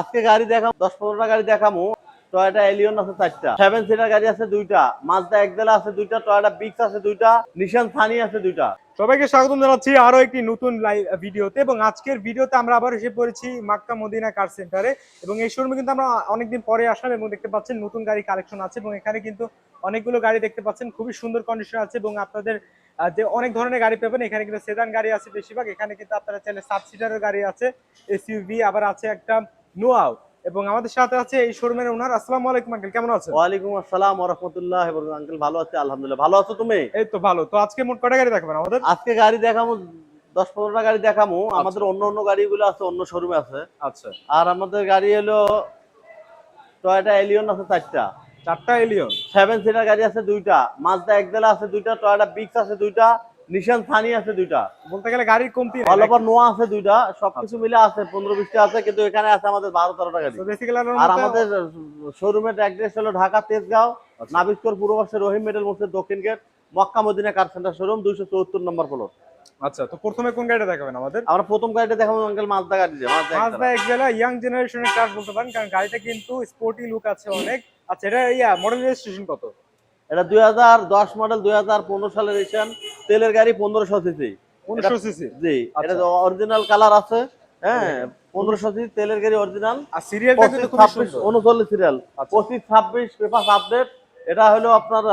আজকে গাড়ি দেখাম, দশ পনেরোটা গাড়ি দেখামো। টয়টা এলিয়ন আছে চারটা সেভেন সিটার গাড়ি আছে দুইটা মাজদা একদেলা আছে দুইটা টয়টা বিক্স আছে দুইটা নিশান সানি আছে দুইটা। সবাইকে স্বাগতম জানাচ্ছি আরও একটি নতুন ভিডিওতে এবং আজকের ভিডিওতে আমরা আবার এসে পড়েছি মাক্কা মদিনা কার সেন্টারে এবং এই শোরুমে কিন্তু আমরা অনেকদিন পরে আসলাম এবং দেখতে পাচ্ছেন নতুন গাড়ি কালেকশন আছে এবং এখানে কিন্তু অনেকগুলো গাড়ি দেখতে পাচ্ছেন, খুবই সুন্দর কন্ডিশন আছে এবং আপনাদের যে অনেক ধরনের গাড়ি পাবেন, এখানে কিন্তু সেদান গাড়ি আছে বেশিরভাগ, এখানে কিন্তু আপনারা চাইলে সাব সিটারের গাড়ি আছে এসইউভি আবার আছে একটা নোয়াও এবং আমাদের সাথে আছে এই শোরুমের ওনার। আসসালামু আলাইকুম আঙ্কেল কেমন আছেন? ওয়ালাইকুম আসসালাম রহমতুল্লাহ আঙ্কেল ভালো আছে? আলহামদুলিল্লাহ। ভালো আছো তুমি? এই তো ভালো। তো আজকে মোট কটা গাড়ি দেখাবেন আমাদের? আজকে গাড়ি দেখামু দশ পনেরোটা গাড়ি দেখামু আমাদের অন্য অন্য গাড়িগুলো আছে অন্য শোরুমে আছে। আচ্ছা। আর আমাদের গাড়ি হলো টয়টা এলিয়ন আছে চারটা। চারটা এলিয়ন? সেভেন সিটার গাড়ি আছে দুইটা। মাজদা একদেলা আছে দুইটা টয়টা বিক্স আছে দুইটা। নিশান সানি আছে দুইটা। বলতে গেলে গাড়ির কমতি অল ওভার নোয়া আছে দুইটা সবকিছু মিলে আছে পনেরো বিশটা আছে কিন্তু এখানে আছে আমাদের বারো তেরোটা গাড়ি আর আমাদের শোরুমের অ্যাড্রেস হলো ঢাকা তেজগাঁও নাবিস্কর পূর্ববাসে রহিম মেডেল মসজিদ দক্ষিণ gate Mecca Medina car centre showroom দুইশো চৌত্তর নম্বর ফ্লোর আচ্ছা তো প্রথমে কোন গাড়িটা দেখাবেন আমাদের? আমরা প্রথম গাড়িটা দেখাবো আঙ্কেল মাজদা গাড়ি যে মাজদা মাজদা ইয়াং জেনারেশনের কার বলতে পারেন কারণ গাড়িটা কিন্তু স্পোর্টি লুক আছে অনেক। আচ্ছা এটা ইয়া মডেল রেজিস্ট্রেশন কত? এটা দুই হাজার দশ মডেল দুই হাজার পনেরো সালের রেজিস্ট্রেশন তেলের গাড়ি পনেরোশো সিসি উনিশশো সিসি জি এটা। অরিজিনাল কালার আছে হ্যাঁ পনেরোশো সিসি তেলের গাড়ি অরিজিনাল আর সিরিয়ালটা ছাব্বিশ উনচল্লিশ সিরিয়াল আচ্ছা। পঁচিশ ছাব্বিশ পেপার আপডেট এটা হলো আপনার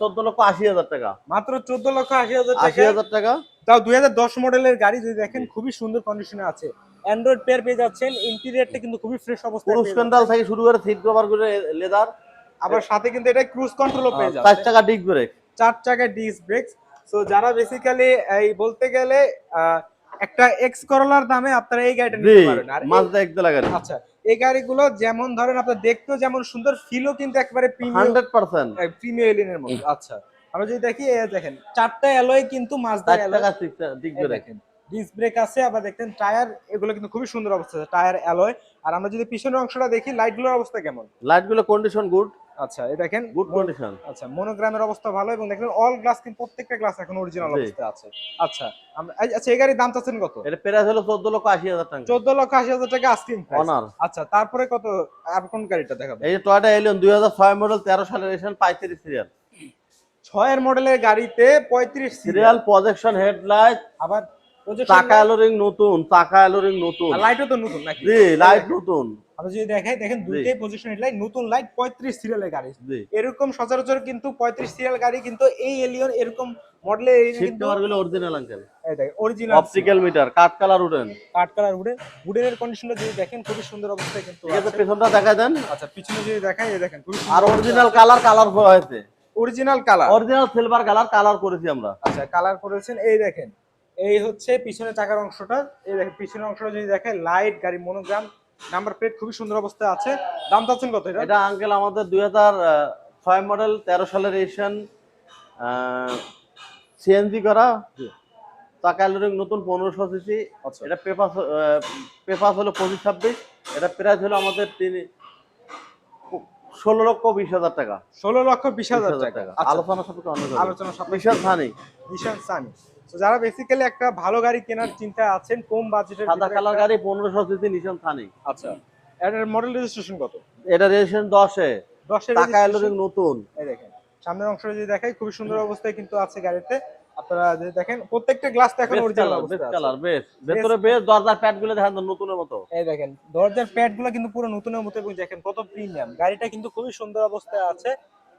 চোদ্দ লক্ষ আশি হাজার টাকা। মাত্র চোদ্দ লক্ষ আশি হাজার আশি হাজার টাকা। তাও দুই হাজার দশ মডেলের গাড়ি যদি দেখেন খুবই সুন্দর কন্ডিশনে আছে। অ্যান্ড্রয়েড পেয়ার পেয়ে যাচ্ছেন ইন্টেরিয়রটা কিন্তু খুবই ফ্রেশ পেয়ে থেকে শুরু করে সিট কভার করে লেদার। আবার সাথে কিন্তু এটা ক্রুজ কন্ট্রোলও পেয়ে চার যাচ্ছে। টাকা ডিস্ক ব্রেক চার চাকার ডিস্ক ব্রেক সো যারা বেসিক্যালি এই বলতে গেলে একটা এক্স করলার দামে আপনারা এই গাড়িটা নিতে পারেন আর মাজদা একদলা গাড়ি আচ্ছা এই গাড়িগুলো যেমন ধরেন আপনার দেখতেও যেমন সুন্দর ফিলও কিন্তু একবারে প্রিমিয়াম হান্ড্রেড পার্সেন্ট। প্রিমিয়াম এলিনের মতো। আচ্ছা আমরা যদি দেখি এই দেখেন চারটা অ্যালয় কিন্তু চার অ্যালয় টাকা ডিস্ক ব্রেক দেখেন ডিস্ক ব্রেক আছে আবার দেখতেন টায়ার এগুলো কিন্তু খুবই সুন্দর অবস্থা আছে টায়ার অ্যালয় আর আমরা যদি পিছনের অংশটা দেখি লাইটগুলোর অবস্থা কেমন? লাইটগুলো কন্ডিশন গুড আচ্ছা এই দেখেন গুড কন্ডিশন আচ্ছা মনোগ্রামের অবস্থা ভালো এবং দেখেন অল গ্লাস কিন্তু প্রত্যেকটা গ্লাস এখন অরিজিনাল অবস্থায় আছে। আচ্ছা আচ্ছা এই গাড়ির দাম চাচ্ছেন কত? এটা প্রাইস হলো চোদ্দ লক্ষ আশি হাজার টাকা। চোদ্দ লক্ষ আশি হাজার টাকা আস্কিং অনার আচ্ছা তারপরে কত আর কোন গাড়িটা দেখাবো এই যে টয়টা এলিয়ন দুই হাজার ছয় মডেল তেরো সালের রেজিস্ট্রেশন পঁয়ত্রিশ সিরিয়াল ছয়ের মডেলের গাড়িতে পঁয়ত্রিশ সিরিয়াল সিরিয়াল প্রজেকশন হেডলাইট আবার চাকা অ্যালোরিং নতুন চাকা অ্যালোরিং নতুন। লাইটও তো নতুন নাকি? জি লাইট নতুন। আমরা যদি দেখাই দেখেন দুইটাই পজিশন লাইট নতুন লাইট পঁয়ত্রিশ সিরিয়ালের গাড়ি। এরকম সচরাচর কিন্তু পঁয়ত্রিশ সিরিয়াল গাড়ি কিন্তু এই এলিয়ন এরকম মডেলের কিন্তু গুলো original uncle original optical meter কাঠ কালার উডেন কাঠ কালার উডেন উডেনের কন্ডিশনটা যদি দেখেন খুবই সুন্দর অবস্থায় কিন্তু ঠিক আছে পেছনটা দেখা দেন। আচ্ছা পিছনে যদি দেখাই এই দেখেন খুবই আর অরিজিনাল কালার কালার হয়েছে। Original colour original silver colour colour করেছি আমরা। আচ্ছা কালার করেছেন এই দেখেন। এই হচ্ছে পিছনে চাকার অংশটা। এই দেখেন পিছনের অংশটা যদি দেখেন লাইট গাড়ি মনোগ্রাম নাম্বার প্লেট খুবই সুন্দর অবস্থায় আছে। দাম চাচ্ছেন কত এটা? এটা আঙ্কেল আমাদের দুই হাজার ছয় মডেল তেরো সালের রেজিস্ট্রেশন সিএনজি করা। চাকা নতুন পনেরোশো সিসি আচ্ছা। এটা পেপার পেপার হলো পঁচিশ ছাব্বিশ। এটা প্রাইস হলো আমাদের তিন ষোলো লক্ষ বিশ হাজার টাকা। ষোলো লক্ষ বিশ হাজার 20,000 টাকা। টাকা। আলোচনা সাপেক্ষে আলোচনা সাপেক্ষে। বিশাল থানি নিশান সানি তো যারা বেসিক্যালি একটা ভালো গাড়ি কেনার চিন্তায় আছেন কম বাজেটের সাদা কালার গাড়ি পনেরোশো সিসি নিশান থানি আচ্ছা এটার মডেল রেজিস্ট্রেশন কত? এটা রেজিস্ট্রেশন দশে। দশের টাকা অ্যালোরিং নতুন। এই দেখেন সামনের অংশটা যদি দেখাই খুবই সুন্দর অবস্থায় কিন্তু আছে গাড়িতে। আপনারা যদি দেখেন প্রত্যেকটা গ্লাস তো এখন অরিজিনাল আছে। কালার বেস্ট ভেতরে বেস্ট দরজার প্যাডগুলো দেখেন তো নতুনের মতো। এই দেখেন দরজার প্যাডগুলো কিন্তু পুরো নতুনের মতো এবং দেখেন কত প্রিমিয়াম গাড়িটা কিন্তু খুবই সুন্দর অবস্থায় আছে।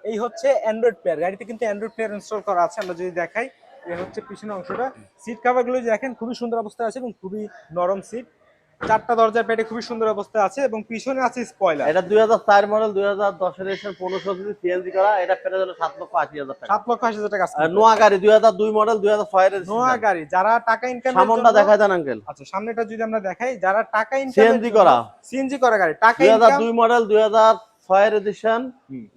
এই হচ্ছে অ্যান্ড্রয়েড প্লেয়ার গাড়িতে কিন্তু অ্যান্ড্রয়েড প্লেয়ার ইনস্টল করা আছে আমরা যদি দেখাই। এই হচ্ছে পিছনের অংশটা। সিট কাভারগুলো যদি দেখেন খুবই সুন্দর অবস্থায় আছে এবং খুবই নরম সিট চারটা দরজার প্যাডে খুবই সুন্দর অবস্থায় আছে এবং পিছনে আছে স্পয়লার এটা দুই হাজার চার মডেল দুই হাজার দশের রেজিস্ট্রেশন পনেরোশো সিসি সিএনজি করা এটা প্রাইস হলো সাত লক্ষ আশি হাজার টাকা। সাত লক্ষ আশি হাজার টাকা নোয়া গাড়ি দুই হাজার দুই মডেল দুই হাজার ছয়ের নোয়া গাড়ি যারা টাকা ইনকাম সামনটা দেখা দেন আঙ্কেল আচ্ছা সামনেটা যদি আমরা দেখাই যারা টাকা ইনকাম সিএনজি করা। সিএনজি করা গাড়ি টাকা দুই হাজার দুই মডেল দুই হাজার ছয়ের এডিশন।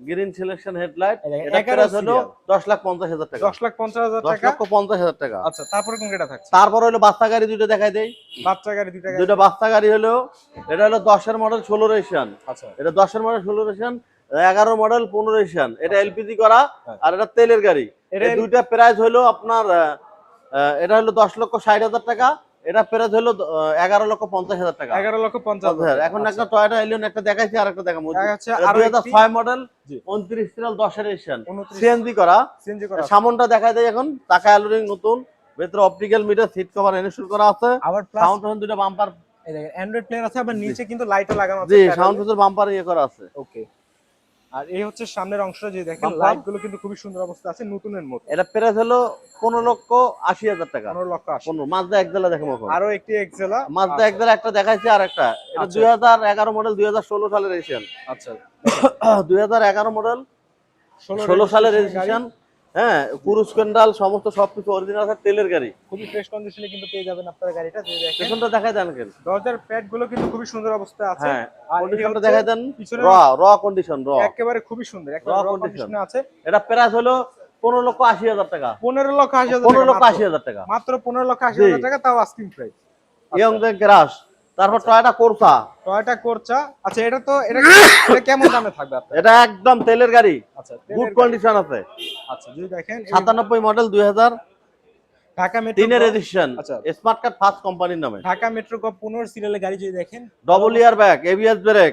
গ্রিন সিলেকশন হেডলাইট এটা হলো serial। দশ লাখ পঞ্চাশ হাজার টাকা। দশ লাখ পঞ্চাশ হাজার দশ টাকা? লক্ষ পঞ্চাশ হাজার টাকা। আচ্ছা তারপরে কোন থাকছে? তারপর হলো বাচ্চা গাড়ি দুটো দেখাই দেই। বাচ্চা গাড়ি দুইটা গাড়ি। দুটো বাচ্চা গাড়ি হলো এটা হলো দশের মডেল ষোলো রেজিস্ট্রেশন আচ্ছা। এটা দশের মডেল ষোলো রেজিস্ট্রেশন এগারো মডেল পনেরো রেজিস্ট্রেশন এটা এলপিজি করা হ্যাঁ। আর এটা তেলের গাড়ি। এটা এই দুইটা প্রাইস হলো আপনার এটা হলো দশ লক্ষ ষাট হাজার টাকা। এটা প্রাইস হলো এগারো লক্ষ পঞ্চাশ হাজার টাকা। এগারো লক্ষ পঞ্চাশ পঞ্চাশ হাজার। এখন একটা টয়টা এলিয়ন একটা দেখাইছি আর একটা দেখাবো। দেখা দুই হাজার ছয় মডেল উনত্রিশ সিরিয়াল দশের উনত্রিশ সিএনজি করা। সিএনজি করা সামনটা দেখাই দেয় এখন টাকা অ্যালোরিং নতুন ভেতরে optical meter seat cover install করা আছে। আবার সাউন্ড ফাউন্ড দুটো বাম্পার অ্যান্ড্রয়েড প্লেয়ার আছে আবার নিচে কিন্তু লাইটও লাগানো আছে জি সাউন্ড ফিচার বাম্পার ইয়ে করা আছে। ওকে আর এই হচ্ছে সামনের অংশটা যে দেখেন? লাইটগুলো কিন্তু খুবই সুন্দর অবস্থা আছে নতুনের মতো। এটা প্রাইস হলো পনেরো লক্ষ আশি হাজার টাকা। পনেরো লক্ষ পনেরো মাজদা জেলা দেখো এখন আরও একটি একজেলা মাজদা জেলা একটা দেখাইছি আর একটা। এটা আচ্ছা। দুই হাজার এগারো মডেল দুই হাজার ষোলো সালের রেজিস্ট্রেশন আচ্ছা। দুই হাজার এগারো মডেল ষোলো সালের রেজিস্ট্রেশন হ্যাঁ পুরুষ ক্যান্ডাল সমস্ত সবকিছু অরিজিনাল আছে তেলের গাড়ি। খুবই ফ্রেশ কন্ডিশনে কিন্তু পেয়ে যাবেন আপনারা গাড়িটা পেছনটা দেখাই দেন কেন? দরজার প্যাডগুলো কিন্তু খুবই সুন্দর অবস্থায় আছে। হ্যাঁ কন্ডিশনটা দেখাই দেন। র র কন্ডিশন র একেবারে খুবই সুন্দর condition। কন্ডিশনে আছে। এটা প্রাইস হলো পনেরো লক্ষ আশি হাজার টাকা। পনেরো লক্ষ আশি হাজার পনেরো টাকা লক্ষ আশি মাত্র। হাজার টাকা। মাত্র পনেরো লক্ষ আশি হাজার টাকা তাও আস্কিং প্রাইস ইয়ং গ্রাস তারপর টয়টা কোরসা টয়টা কোরসা আচ্ছা এটা তো এটা এটা কেমন দামে থাকবে আপনার? এটা একদম তেলের গাড়ি। আচ্ছা গুড। কন্ডিশন আছে। আচ্ছা যদি দেখেন এই সাতানব্বই মডেল দুই হাজার। ঢাকা মেট্রো তিনের এডিশন আচ্ছা। স্মার্ট কার্ড ফার্স্ট কোম্পানির নামে। ঢাকা মেট্রো কো 15 সিরিয়ালের গাড়ি যদি দেখেন double airbag ABS brake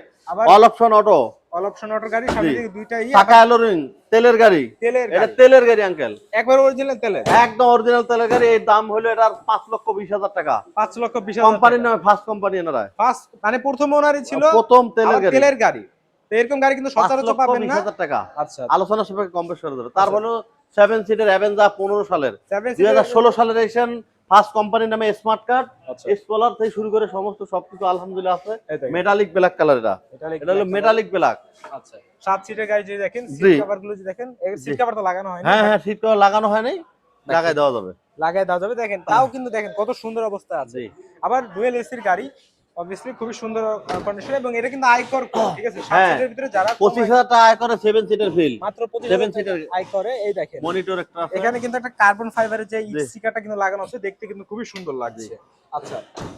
all option auto all option auto গাড়ি সামনে দুইটাই অ্যালোরিং তেলের গাড়ি। তেলের এটা তেলের গাড়ি আঙ্কেল একবার অরিজিনাল তেলের। একদম অরিজিনাল তেলের গাড়ি এর দাম হলো এটার পাঁচ লক্ষ বিশ হাজার টাকা। পাঁচ লক্ষ বিশ কোম্পানির নামে ফার্স্ট কোম্পানি এনারা। ফার্স্ট মানে প্রথম ওনারই ছিল প্রথম তেলের গাড়ি। তেলের গাড়ি। তো এরকম গাড়ি কিন্তু সচরাচর পাবেন না। টাকা। আচ্ছা। আলোচনা সাপেক্ষে কম বেশ করে দেবে। তার হলো সেভেন সিটের অ্যাভেঞ্জা পনেরো সালের। সেভেন দুই হাজার ষোলো সালের এডিশন ফার্স্ট কোম্পানির নামে স্মার্ট কার্ড স্কলার থেকে শুরু করে সমস্ত সবকিছু আলহামদুলিল্লাহ আছে। মেটালিক ব্ল্যাক কালার এটা এটা হলো মেটালিক ব্ল্যাক আচ্ছা। সাত সিটের গাড়ি যদি দেখেন। সিট কভারগুলো যদি দেখেন সিট। কভার তো লাগানো হয় না হ্যাঁ হ্যাঁ সিট কভার লাগানো হয় নাই লাগাই দেওয়া যাবে। লাগায় দেওয়া যাবে। দেখেন তাও কিন্তু দেখেন কত সুন্দর অবস্থা আছে। আবার ডুয়েল এসির গাড়ি অবভিয়াসলি খুবই সুন্দর কন্ডিশন এবং এটা কিন্তু আইকর ঠিক আছে? সাত হ্যাঁ। সিটের ভিতরে যারা পঁচিশ হাজার টাকা আয় করে সেভেন সিটের ফিল মাত্র পঁচিশ Seven হাজার টাকা seater- আয় করে এই দেখেন। মনিটর একটা এখানে কিন্তু একটা কার্বন ফাইবারের যে। স্টিকারটা কিন্তু লাগানো আছে দেখতে কিন্তু খুবই সুন্দর লাগছে। আচ্ছা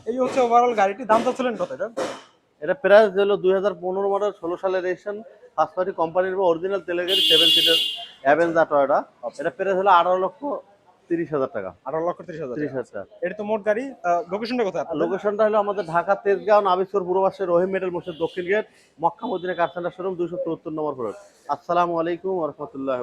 এই হচ্ছে ওভারঅল গাড়িটি দাম চাচ্ছিলেন কত এটা? এটা প্রাইস হলো দুই হাজার পনেরো মডেল ষোলো সালের রেজিস্ট্রেশন ফার্স্ট পার্টি কোম্পানির অরিজিনাল তেলের গাড়ি সেভেন সিটের অ্যাভেঞ্জা টয়টা এটা প্রাইস হলো আঠারো লক্ষ তিরিশ হাজার টাকা। আঠারো লক্ষ তিরিশ হাজার তিরিশ হাজার টাকা। এটা তো মোট গাড়ি। লোকেশনটা কোথায় আপনাদের? লোকেশনটা হলো আমাদের ঢাকা তেজগাঁও রহিম মসজিদ দক্ষিণ gate Mecca Medina car centre showroom দুইশো চুয়াত্তর নম্বর ফ্লোর আসসালামু আলাইকুম রহমতুল্লাহ